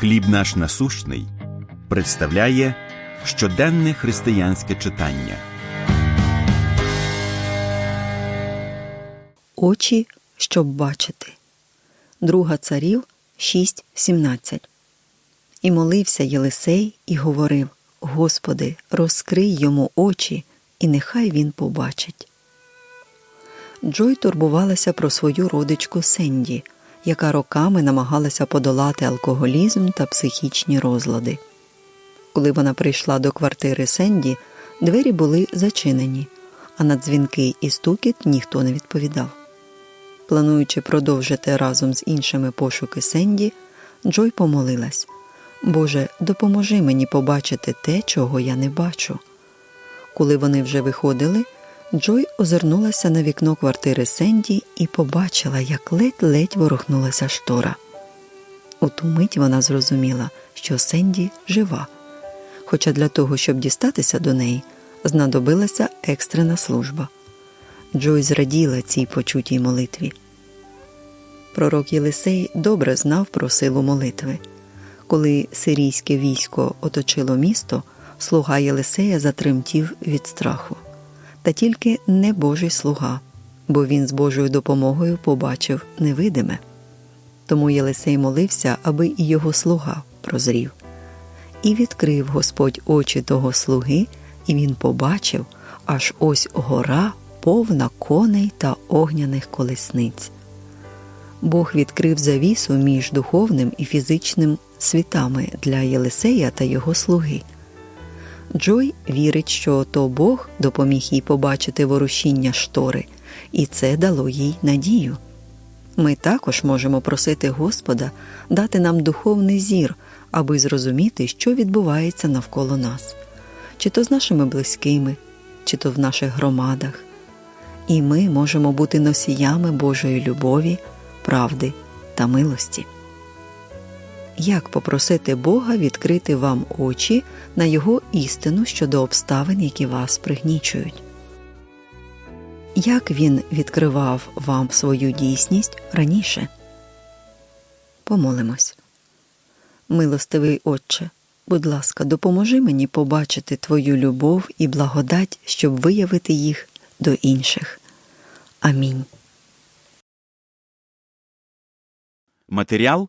Хліб наш насущний представляє щоденне християнське читання. Очі, щоб бачити. Друга царів 6.17. І молився Єлисей і говорив: Господи, розкрий йому очі, і нехай він побачить. Джой турбувалася про свою родичку Сенді, яка роками намагалася подолати алкоголізм та психічні розлади. Коли вона прийшла до квартири Сенді, двері були зачинені, а на дзвінки і стукіт ніхто не відповідав. Плануючи продовжити разом з іншими пошуки Сенді, Джой помолилась Боже, допоможи мені побачити те, чого я не бачу. Коли вони вже виходили, Джой озирнулася на вікно квартири Сенді і побачила, як ледь-ледь ворухнулася штора. У ту мить вона зрозуміла, що Сенді жива, хоча для того, щоб дістатися до неї, знадобилася екстрена служба. Джой зраділа цій почутій молитві. Пророк Єлисей добре знав про силу молитви. Коли сирійське військо оточило місто, слуга Єлисея затремтів від страху. Та тільки не Божий слуга, бо він з Божою допомогою побачив невидиме. Тому Єлисей молився, аби і його слуга прозрів. І відкрив Господь очі того слуги, і він побачив, аж ось гора повна коней та огняних колесниць. Бог відкрив завісу між духовним і фізичним світами для Єлисея та його слуги. Джой вірить, що то Бог допоміг їй побачити ворушіння штори, і це дало їй надію. Ми також можемо просити Господа дати нам духовний зір, аби зрозуміти, що відбувається навколо нас, чи то з нашими близькими, чи то в наших громадах. І ми можемо бути носіями Божої любові, правди та милості. Як попросити Бога відкрити вам очі на Його істину щодо обставин, які вас пригнічують? Як він відкривав вам свою дійсність раніше? Помолимось. Милостивий Отче, будь ласка, допоможи мені побачити Твою любов і благодать, щоб виявити їх до інших. Амінь. Матеріал